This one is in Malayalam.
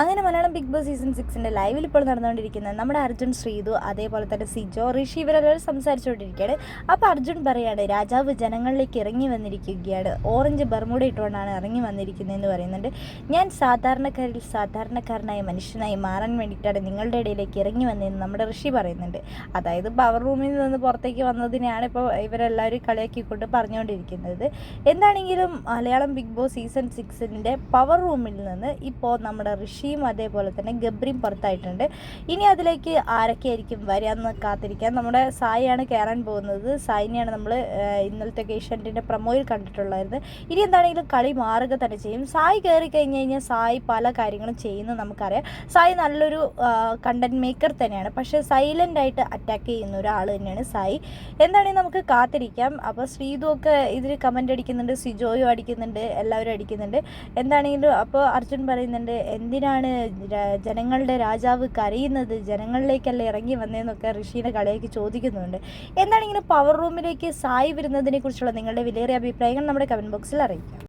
അങ്ങനെ മലയാളം ബിഗ് ബോസ് സീസൺ സിക്സിന്റെ ലൈവിൽ ഇപ്പോൾ നടന്നുകൊണ്ടിരിക്കുന്നത് നമ്മുടെ അർജുൻ ശ്രീതു അതേപോലെ തന്നെ സിജോ ഋഷി ഇവരെല്ലാവരും സംസാരിച്ചുകൊണ്ടിരിക്കുകയാണ്. അപ്പോൾ അർജുൻ പറയാണ് രാജാവ് ജനങ്ങളിലേക്ക് ഇറങ്ങി വന്നിരിക്കുകയാണ്. ഓറഞ്ച് ബർമൂട ഇട്ടുകൊണ്ടാണ് ഇറങ്ങി വന്നിരിക്കുന്നതെന്ന് പറയുന്നുണ്ട്. ഞാൻ സാധാരണക്കാരിൽ സാധാരണക്കാരനായ മനുഷ്യനായി മാറാൻ വേണ്ടിയിട്ടാണ് നിങ്ങളുടെ ഇടയിലേക്ക് ഇറങ്ങി വന്നതെന്ന് നമ്മുടെ ഋഷി പറയുന്നുണ്ട്. അതായത് പവർ റൂമിൽ നിന്ന് പുറത്തേക്ക് വന്നതിനെയാണ് ഇപ്പോൾ ഇവരെല്ലാവരും കളിയാക്കിക്കൊണ്ട് പറഞ്ഞുകൊണ്ടിരിക്കുന്നത്. എന്താണെങ്കിലും മലയാളം ബിഗ് ബോസ് സീസൺ സിക്സിന്റെ പവർ റൂമിൽ നിന്ന് ഇപ്പോൾ നമ്മുടെ ഋഷിയും അതേപോലെ തന്നെ ഗബ്രിയും പുറത്തായിട്ടുണ്ട്. ഇനി അതിലേക്ക് ആരൊക്കെയായിരിക്കും വരികയെന്ന് കാത്തിരിക്കാം. നമ്മുടെ സായിയാണ് കയറാൻ പോകുന്നത്. സായിനെയാണ് നമ്മൾ ഇന്നലത്തെ ഏഷ്യന്റിന്റെ പ്രൊമോയിൽ കണ്ടിട്ടുള്ളായിരുന്നു ഇനി എന്താണെങ്കിലും കളി മാറുക തന്നെ ചെയ്യും. സായി കയറി കഴിഞ്ഞ് കഴിഞ്ഞാൽ സായി പല കാര്യങ്ങളും ചെയ്യുന്നത് നമുക്കറിയാം. സായി നല്ലൊരു കണ്ടന്റ് മേക്കർ തന്നെയാണ്. പക്ഷേ സൈലന്റ് ആയിട്ട് അറ്റാക്ക് ചെയ്യുന്ന ഒരാൾ തന്നെയാണ് സായി. എന്താണെങ്കിൽ നമുക്ക് കാത്തിരിക്കാം. അപ്പോൾ ശ്രീതു ഒക്കെ ഇതിൽ കമന്റ് അടിക്കുന്നുണ്ട് സിജോയും അടിക്കുന്നുണ്ട് എല്ലാവരും അടിക്കുന്നുണ്ട്. എന്താണെങ്കിലും അപ്പോൾ അർജുൻ പറയുന്നുണ്ട് എന്തിനാണ് രാ- ജനങ്ങളുടെ രാജാവ് കരയുന്നത്? ജനങ്ങളിലേക്കല്ല ഇറങ്ങി വന്നതെന്നൊക്കെ ഋഷീനെ കളിയാക്കി ചോദിക്കുന്നുണ്ട്. എന്താണ് ഇങ്ങനെ പവർ റൂമിലേക്ക് സായി വരുന്നതിനെ കുറിച്ചുള്ള നിങ്ങളുടെ വിലയേറിയ അഭിപ്രായങ്ങൾ നമ്മുടെ കമന്റ് ബോക്സിൽ അറിയിക്കാം.